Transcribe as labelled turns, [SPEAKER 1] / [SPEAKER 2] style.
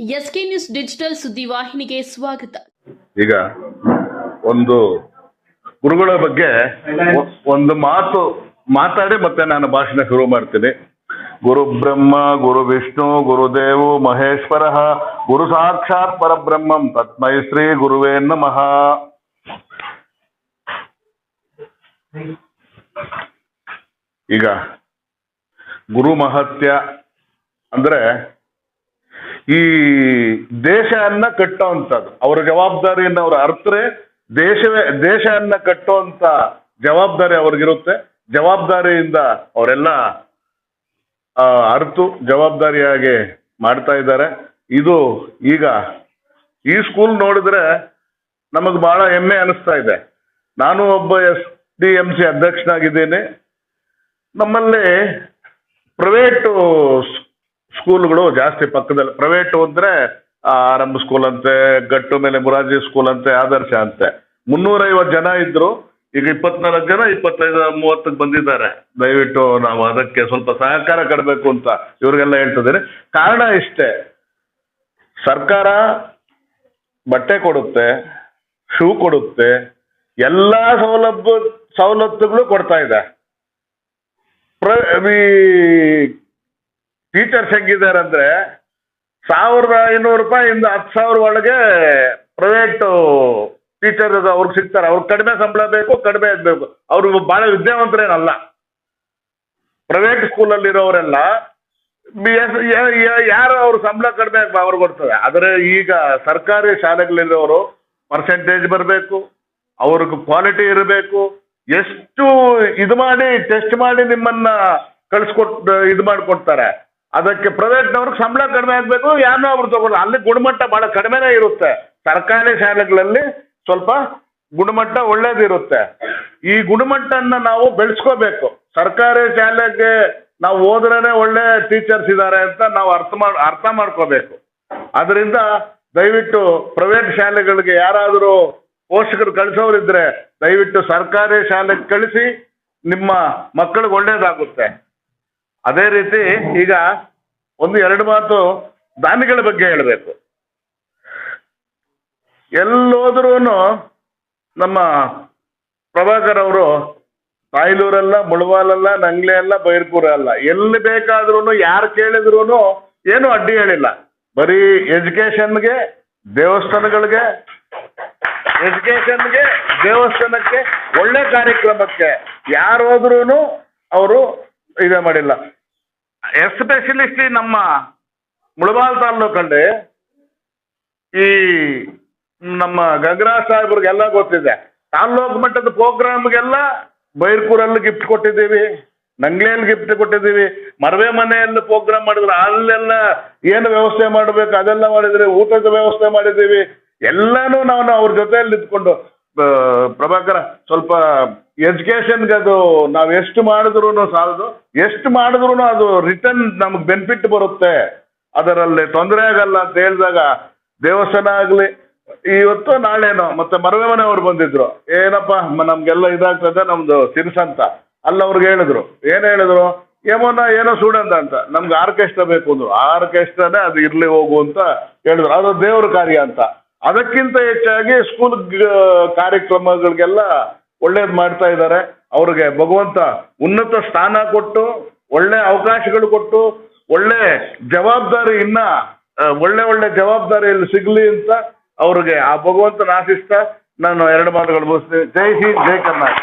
[SPEAKER 1] SK news digital ಸುದ್ದಿವಾಹಿನಿಗೆ ಸ್ವಾಗತ.
[SPEAKER 2] ಈಗ ಒಂದು ಗುರುಗಳ ಬಗ್ಗೆ ಒಂದು ಮಾತು ಮಾತಾಡಿ ಮತ್ತೆ ನಾನು ಭಾಷಣ ಶುರು ಮಾಡ್ತೀನಿ. ಗುರು ಬ್ರಹ್ಮ, ಗುರು ವಿಷ್ಣು ಗುರುದೇವು ಮಹೇಶ್ವರ, ಗುರು ಸಾಕ್ಷಾತ್ ಪರಬ್ರಹ್ಮಂ. ತತ್ಮೈ ಶ್ರೀ ಗುರುವೇ ನಮಃ. ಈಗ ಗುರು ಮಹತ್ಯ ಅಂದ್ರೆ ಈ ದೇಶವನ್ನ ಕಟ್ಟೋವಂಥದ್ದು. ಅವರ ಜವಾಬ್ದಾರಿಯನ್ನು ಅವರು ಅರ್ಥರೆ ದೇಶವೇ, ದೇಶವನ್ನ ಕಟ್ಟುವಂತ ಜವಾಬ್ದಾರಿ ಅವ್ರಿಗಿರುತ್ತೆ. ಜವಾಬ್ದಾರಿಯಿಂದ ಅವರೆಲ್ಲ ಅರ್ತು, ಜವಾಬ್ದಾರಿಯಾಗಿ ಮಾಡ್ತಾ ಇದ್ದಾರೆ. ಇದು ಈಗ ಈ ಸ್ಕೂಲ್ ನೋಡಿದ್ರೆ ನಮಗೆ ಬಹಳ ಹೆಮ್ಮೆ ಅನಿಸ್ತಾ ಇದೆ. ನಾನು ಒಬ್ಬ ಎಸ್ ಡಿ ಎಂ ಸಿ ಅಧ್ಯಕ್ಷನಾಗಿದ್ದೇನೆ. ನಮ್ಮಲ್ಲಿ ಪ್ರೈವೇಟು ಸ್ಕೂಲ್ಗಳು ಜಾಸ್ತಿ ಪಕ್ಕದಲ್ಲಿ ಪ್ರೈವೇಟ್ ಅಂದರೆ ಆರಂಭ ಸ್ಕೂಲ್ ಅಂತೆ, ಗಟ್ಟು ಮೇಲೆ ಮುರಾಜಿ ಸ್ಕೂಲ್ ಅಂತೆ, ಆದರ್ಶ ಅಂತೆ. ಮುನ್ನೂರೈವತ್ತು ಜನ ಇದ್ರು, ಈಗ ಇಪ್ಪತ್ನಾಲ್ಕು ಜನ, ಇಪ್ಪತ್ತೈದು, ಮೂವತ್ತಕ್ಕೆ ಬಂದಿದ್ದಾರೆ. ದಯವಿಟ್ಟು ನಾವು ಅದಕ್ಕೆ ಸ್ವಲ್ಪ ಸಹಕಾರ ಕೊಡಬೇಕು ಅಂತ ಇವ್ರಿಗೆಲ್ಲ ಹೇಳ್ತಿದ್ದೀನಿ. ಕಾರಣ ಇಷ್ಟೇ, ಸರ್ಕಾರ ಬಟ್ಟೆ ಕೊಡುತ್ತೆ, ಶೂ ಕೊಡುತ್ತೆ, ಎಲ್ಲ ಸೌಲಭ್ಯ, ಸವಲತ್ತುಗಳು ಕೊಡ್ತಾ ಇದೆ. ಟೀಚರ್ಸ್ ಹೆಂಗಿದ್ದಾರೆ ಅಂದ್ರೆ ಸಾವಿರದ ಐನೂರು ರೂಪಾಯಿಂದ ಹತ್ತು ಸಾವಿರ ಒಳಗೆ ಪ್ರೈವೇಟ್ ಟೀಚರ್ ಅವ್ರಿಗೆ ಸಿಗ್ತಾರೆ. ಅವ್ರಿಗೆ ಕಡಿಮೆ ಸಂಬಳ ಬೇಕು, ಕಡಿಮೆ ಇದ್ ಬೇಕು. ಅವ್ರು ಬಹಳ ವಿದ್ಯಾವಂತರೇನಲ್ಲ. ಪ್ರೈವೇಟ್ ಸ್ಕೂಲಲ್ಲಿರೋರೆಲ್ಲ ಯಾರು ಅವ್ರ ಸಂಬಳ ಕಡಿಮೆ ಅವ್ರಿಗೆ ಕೊಡ್ತದೆ. ಆದರೆ ಈಗ ಸರ್ಕಾರಿ ಶಾಲೆಗಳಲ್ಲಿರೋರು ಪರ್ಸೆಂಟೇಜ್ ಬರಬೇಕು, ಅವ್ರಿಗೆ ಕ್ವಾಲಿಟಿ ಇರಬೇಕು. ಎಷ್ಟು ಇದು ಮಾಡಿ ಟೆಸ್ಟ್ ಮಾಡಿ ನಿಮ್ಮನ್ನ ಕಳಿಸ್ಕೊಟ್, ಇದು ಮಾಡಿಕೊಡ್ತಾರೆ. ಅದಕ್ಕೆ ಪ್ರೈವೇಟ್ನವ್ರಿಗೆ ಸಂಬಳ ಕಡಿಮೆ ಆಗಬೇಕು ಯಾರನ್ನೋ ಅವ್ರು ತಗೊಳ್ಳಿ ಅಲ್ಲಿ ಗುಣಮಟ್ಟ ಬಹಳ ಕಡಿಮೆನೇ ಇರುತ್ತೆ. ಸರ್ಕಾರಿ ಶಾಲೆಗಳಲ್ಲಿ ಸ್ವಲ್ಪ ಗುಣಮಟ್ಟ ಒಳ್ಳೇದಿರುತ್ತೆ. ಈ ಗುಣಮಟ್ಟನ ನಾವು ಬೆಳೆಸ್ಕೋಬೇಕು. ಸರ್ಕಾರಿ ಶಾಲೆಗೆ ನಾವು ಹೋದ್ರೇನೆ ಒಳ್ಳೆ ಟೀಚರ್ಸ್ ಇದ್ದಾರೆ ಅಂತ ನಾವು ಅರ್ಥ ಮಾಡಿ, ಅರ್ಥ ಮಾಡ್ಕೋಬೇಕು. ಅದರಿಂದ ದಯವಿಟ್ಟು ಪ್ರೈವೇಟ್ ಶಾಲೆಗಳಿಗೆ ಯಾರಾದರೂ ಪೋಷಕರು ಕಳಿಸೋರಿದ್ರೆ ದಯವಿಟ್ಟು ಸರ್ಕಾರಿ ಶಾಲೆಗೆ ಕಳಿಸಿ, ನಿಮ್ಮ ಮಕ್ಕಳಿಗೆ ಒಳ್ಳೇದಾಗುತ್ತೆ. ಅದೇ ರೀತಿ ಈಗ ಒಂದು ಎರಡು ಮಾತು ದಾನಿಗಳ ಬಗ್ಗೆ ಹೇಳಬೇಕು. ಎಲ್ಲೋದ್ರೂ ನಮ್ಮ ಪ್ರಭಾಕರ್ ಅವರು ತಾಯ್ಲೂರಲ್ಲ ಮುಳವಾಲಲ್ಲ ನಂಗ್ಲೆ ಅಲ್ಲ ಬೈರ್ಪುರ ಅಲ್ಲ ಎಲ್ಲಿ ಬೇಕಾದ್ರೂ ಯಾರು ಕೇಳಿದ್ರು ಏನು ಅಡ್ಡಿ ಹೇಳಿಲ್ಲ. ಬರೀ ಎಜುಕೇಶನ್ಗೆ ದೇವಸ್ಥಾನಗಳಿಗೆ ಎಜುಕೇಶನ್ಗೆ ದೇವಸ್ಥಾನಕ್ಕೆ ಒಳ್ಳೆ ಕಾರ್ಯಕ್ರಮಕ್ಕೆ ಯಾರು ಹೋದ್ರೂ ಅವರು ಇದೇ ಮಾಡಿಲ್ಲ. ಎಸ್ಪೆಷಲಿಸ್ಟ್ಲಿ ನಮ್ಮ ಮುಳಬಾಲ್ ತಾಲೂಕಲ್ಲಿ ಈ ನಮ್ಮ ಗಂಗರಾಜ್ ಸಾಹೇಬ್ರಿಗೆಲ್ಲ ಗೊತ್ತಿದೆ. ತಾಲ್ಲೂಕು ಮಟ್ಟದ ಪ್ರೋಗ್ರಾಮ್ಗೆಲ್ಲ ಬೈರ್ಪುರಲ್ಲಿ ಗಿಫ್ಟ್ ಕೊಟ್ಟಿದ್ದೀವಿ, ನಂಗ್ಲೇಲಿ ಗಿಫ್ಟ್ ಕೊಟ್ಟಿದ್ದೀವಿ. ಮರವೆ ಮನೆಯಲ್ಲಿ ಪ್ರೋಗ್ರಾಮ್ ಮಾಡಿದ್ರು ಅಲ್ಲೆಲ್ಲ ಏನು ವ್ಯವಸ್ಥೆ ಮಾಡಬೇಕು, ಅದೆಲ್ಲ ಮಾಡಿದ್ರಿ ಊಟದ ವ್ಯವಸ್ಥೆ ಮಾಡಿದ್ದೀವಿ. ಎಲ್ಲಾನು ನಾವು ಅವ್ರ ಜೊತೆಯಲ್ಲಿ ನಿಂತ್ಕೊಂಡು ಪ್ರಭಾಕರ ಸ್ವಲ್ಪ ಎಜುಕೇಶನ್ಗೆ ಅದು ನಾವು ಎಷ್ಟು ಮಾಡಿದ್ರು ಸಾಲದು. ಎಷ್ಟು ಮಾಡಿದ್ರು ಅದು ರಿಟರ್ನ್ ನಮ್ಗೆ ಬೆನಿಫಿಟ್ ಬರುತ್ತೆ. ಅದರಲ್ಲಿ ತೊಂದರೆ ಆಗಲ್ಲ ಅಂತ ಹೇಳಿದಾಗ ದೇವಸ್ಥಾನ ಆಗಲಿ, ಇವತ್ತು ನಾಳೆನೋ, ಮತ್ತೆ ಮರವೆ ಮನೆಯವ್ರು ಬಂದಿದ್ರು. ಏನಪ್ಪ, ನಮಗೆಲ್ಲ ಇದಾಗ್ತದೆ, ನಮ್ದು ಸಿರಿಸಂತ ಅಂತ. ಅಲ್ಲಿ ಅವ್ರಿಗೆ ಹೇಳಿದ್ರು. ಏನ್ ಹೇಳಿದ್ರು? ಏಮೋನ ಏನೋ ಸ್ಟೂಡೆಂಟ್ ಅಂತ. ನಮ್ಗೆ ಆರ್ಕೆಸ್ಟ್ರಾ ಬೇಕು ಅಂದ್ರು. ಆರ್ಕೆಸ್ಟ್ರಾನೇ ಅದು ಇರ್ಲಿ ಹೋಗು ಅಂತ ಹೇಳಿದ್ರು. ಅದು ದೇವ್ರ ಕಾರ್ಯ ಅಂತ. ಅದಕ್ಕಿಂತ ಹೆಚ್ಚಾಗಿ ಸ್ಕೂಲ್ ಕಾರ್ಯಕ್ರಮಗಳಿಗೆಲ್ಲ ಒಳ್ಳೇದು ಮಾಡ್ತಾ ಇದ್ದಾರೆ. ಅವ್ರಿಗೆ ಭಗವಂತ ಉನ್ನತ ಸ್ಥಾನ ಕೊಟ್ಟು ಒಳ್ಳೆ ಅವಕಾಶಗಳು ಕೊಟ್ಟು ಒಳ್ಳೆ ಜವಾಬ್ದಾರಿ ಇನ್ನ ಆ, ಒಳ್ಳೆ ಒಳ್ಳೆ ಜವಾಬ್ದಾರಿಯಲ್ಲಿ ಸಿಗ್ಲಿ ಅಂತ ಅವ್ರಿಗೆ ಆ ಭಗವಂತನ ಆಶಿಸ್ತಾ ನಾನು ಎರಡು ಮಾತುಗಳು ಮುಗಿಸ್ತೀನಿ. ಜೈ ಹಿಂದ್ ಜೈ ಕರ್ನಾಟಕ.